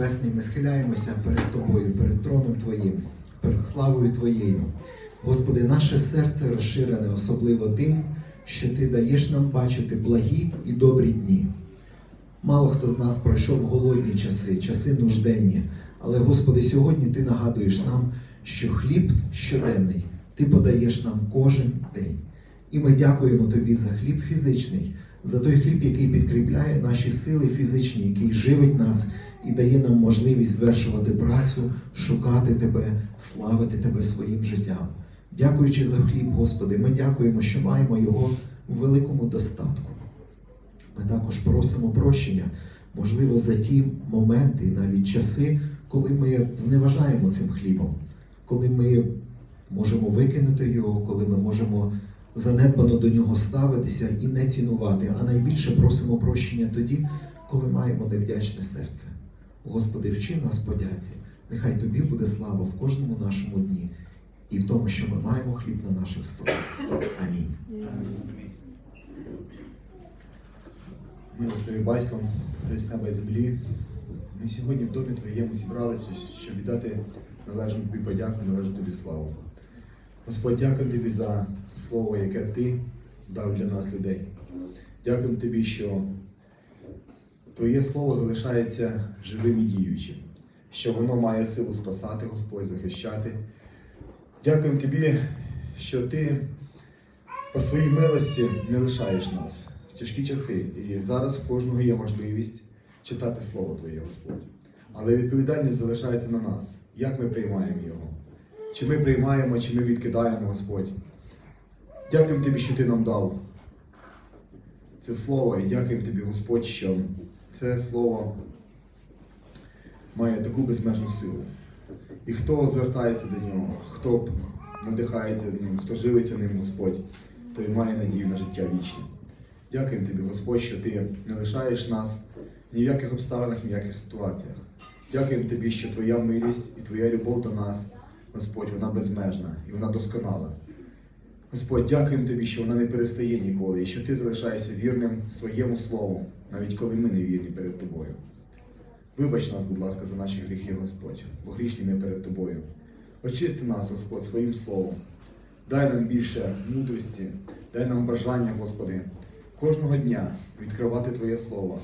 Небесний, ми схиляємося перед Тобою, перед троном Твоїм, перед славою Твоєю. Господи, наше серце розширене особливо тим, що Ти даєш нам бачити благі і добрі дні. Мало хто з нас пройшов голодні часи, часи нужденні, але, Господи, сьогодні Ти нагадуєш нам, що хліб щоденний Ти подаєш нам кожен день. І ми дякуємо Тобі за хліб фізичний, за той хліб, який підкріпляє наші сили фізичні, який живить нас і дає нам можливість звершувати працю, шукати Тебе, славити Тебе своїм життям. Дякуючи за хліб, Господи, ми дякуємо, що маємо його у великому достатку. Ми також просимо прощення, можливо, за ті моменти, навіть часи, коли ми зневажаємо цим хлібом, коли ми можемо викинути його, коли ми можемо занедбано до нього ставитися і не цінувати. А найбільше просимо прощення тоді, коли маємо невдячне серце. Господи, вчи нас подяці. Нехай тобі буде слава в кожному нашому дні і в тому, що ми маємо хліб на наших столах. Амінь. Милостивий батько, Христ неба і землі. Ми сьогодні в домі Твоєму зібралися, щоб віддати належну тобі подяку, належну тобі славу. Господь, дякуємо тобі за слово, яке ти дав для нас людей. Дякуємо тобі, що Твоє слово залишається живим і діючим, що воно має силу спасати, Господь, захищати. Дякуємо тобі, що ти по своїй милості не лишаєш нас в тяжкі часи. І зараз в кожного є можливість читати Слово Твоє, Господь. Але відповідальність залишається на нас. Як ми приймаємо його? Чи ми приймаємо, чи ми відкидаємо, Господь. Дякуємо Тобі, що Ти нам дав це слово, і дякуємо Тобі, Господь, що це слово має таку безмежну силу. І хто звертається до нього, хто надихається ним, хто живиться ним, Господь, той має надію на життя вічне. Дякуємо тобі, Господь, що ти не лишаєш нас ні в яких обставинах, ні в яких ситуаціях. Дякуємо тобі, що твоя милість і твоя любов до нас, Господь, вона безмежна і вона досконала. Господь, дякуємо тобі, що вона не перестає ніколи, і що ти залишаєшся вірним своєму слову, навіть коли ми не вірні перед тобою. Вибач нас, будь ласка, за наші гріхи, Господь, бо грішні ми перед тобою. Очисти нас, Господь, своїм словом. Дай нам більше мудрості, дай нам бажання, Господи, кожного дня відкривати Твоє Слово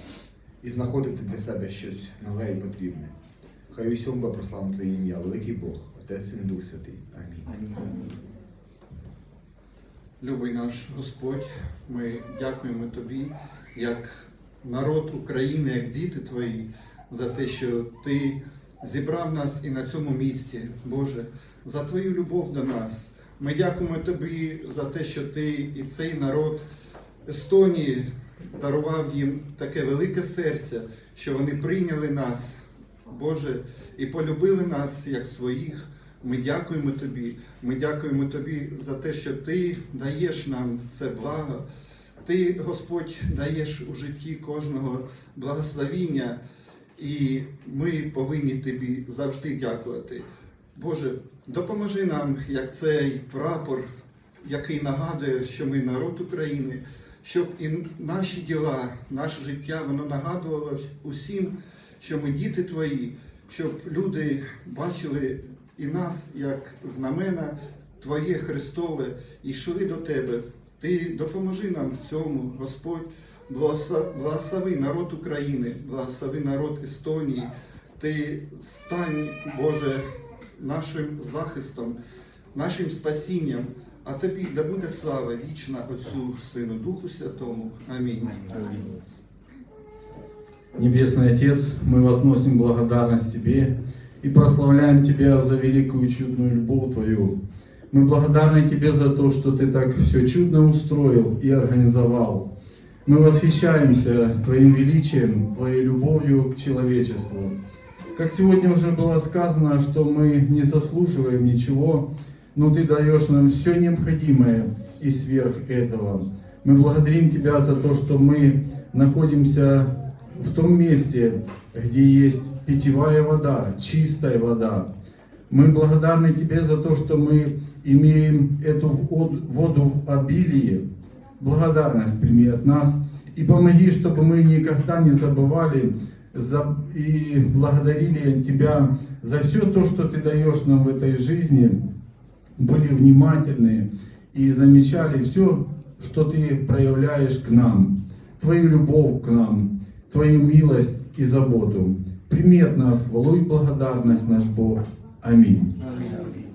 і знаходити для себе щось нове і потрібне. Хай усьому буде прославимо Твоє ім'я, великий Бог, Отець і Дух Святий. Амінь. Любий наш Господь, ми дякуємо Тобі, як народ України, як діти Твої, за те, що Ти зібрав нас і на цьому місці, Боже, за Твою любов до нас. Ми дякуємо Тобі за те, що Ти і цей народ Естонії дарував їм таке велике серце, що вони прийняли нас, Боже, і полюбили нас як своїх. Ми дякуємо Тобі. Ми дякуємо Тобі за те, що Ти даєш нам це благо. Ти, Господь, даєш у житті кожного благословіння, і ми повинні Тобі завжди дякувати. Боже, допоможи нам, як цей прапор, який нагадує, що ми народ України, щоб і наші діла, наше життя, воно нагадувало усім, що ми діти Твої, щоб люди бачили і нас як знамена Твоє Христове і йшли до Тебе. Ти допоможи нам в цьому, Господь, благослови народ України, благослови народ Естонії. Ти стань, Боже, нашим захистом, нашим спасінням. А тобі да буде слава вічна Отцю, Сину, Духу Святому. Амінь. Небесный Отец, мы возносим благодарность Тебе и прославляем Тебя за великую чудную любовь Твою. Мы благодарны Тебе за то, что Ты так все чудно устроил и организовал. Мы восхищаемся Твоим величием, Твоей любовью к человечеству. Как сегодня уже было сказано, что мы не заслуживаем ничего, но Ты даешь нам все необходимое и сверх этого. Мы благодарим Тебя за то, что мы находимся в том месте, где есть питьевая вода, чистая вода. Мы благодарны Тебе за то, что мы имеем эту вод- воду в обилии. Благодарность прими от нас и помоги, чтобы мы никогда не забывали за- и благодарили Тебя за все то, что Ты даешь нам в этой жизни, были внимательны и замечали все, что Ты проявляешь к нам, Твою любовь к нам, Твою милость и заботу. Прими от нас хвалу и благодарность наш Бог. Аминь. Амінь.